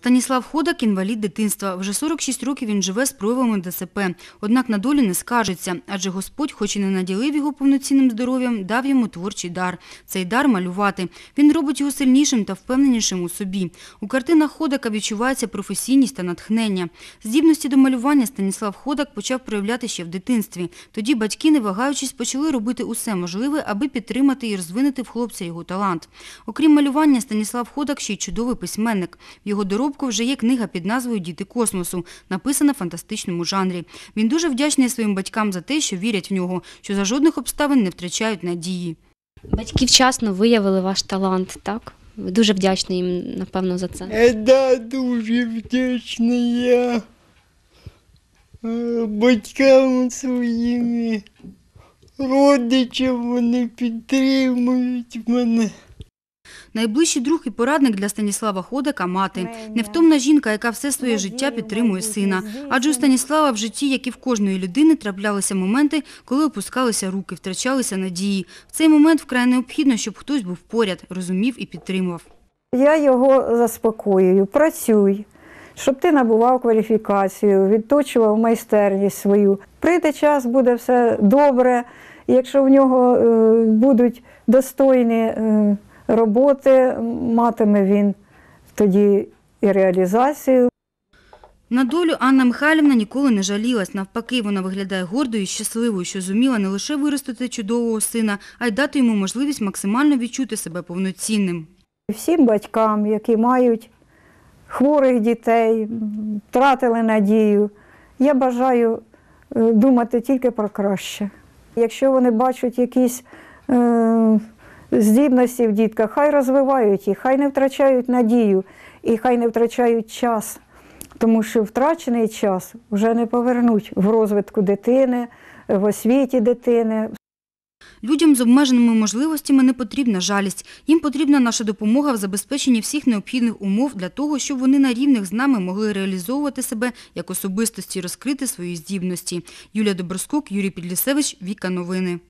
Станіслав Ходак – інвалід дитинства. Вже 46 років він живе з проявами ДСП. Однак на долю не скаржиться, адже Господь, хоч і не наділив його повноцінним здоров'ям, дав йому творчий дар. Цей дар – малювати. Він робить його сильнішим та впевненішим у собі. У картинах Ходака відчувається професійність та натхнення. Здібності до малювання Станіслав Ходак почав проявляти ще в дитинстві. Тоді батьки, не вагаючись, почали робити усе можливе, аби підтримати і розвинути в хлопця його талант. Окрім малювання, Станіслав Ходак ще й чудовий письменник. Його доробку вже є книга під назвою Діти космосу, написана в фантастичному жанрі. Він дуже вдячний своїм батькам за те, що вірять в нього, що за жодних обставин не втрачають надії. Батьки вчасно виявили ваш талант, так? Ви дуже вдячні їм, напевно, за це. Е, Да, дуже вдячний я е, батькам своїм, родичам, вони підтримують мене. Найближчий друг і порадник для Станіслава Ходака – мати. Невтомна жінка, яка все своє життя підтримує сина. Адже у Станіслава в житті, як і в кожної людини, траплялися моменти, коли опускалися руки, втрачалися надії. В цей момент вкрай необхідно, щоб хтось був поряд, розумів і підтримував. Я його заспокоюю, працюй, щоб ти набував кваліфікацію, відточував майстерність свою. Прийде час, буде все добре. Якщо в нього е, будуть достойні е, роботи, матиме він тоді і реалізацію. На долю Анна Михайлівна ніколи не жалілась. Навпаки, вона виглядає гордою і щасливою, що зуміла не лише виростити чудового сина, а й дати йому можливість максимально відчути себе повноцінним. Всім батькам, які мають хворих дітей, втратили надію, я бажаю е, думати тільки про краще. Якщо вони бачать якісь е, здібності в дітках, хай розвивають їх, хай не втрачають надію і хай не втрачають час, тому що втрачений час вже не повернуть в розвитку дитини, в освіті дитини, Людям з обмеженими можливостями не потрібна жалість. Їм потрібна наша допомога в забезпеченні всіх необхідних умов для того, щоб вони на рівних з нами могли реалізовувати себе як особистості, розкрити свої здібності. Юлія Доброскок, Юрій Підлісевич, Віка Новини.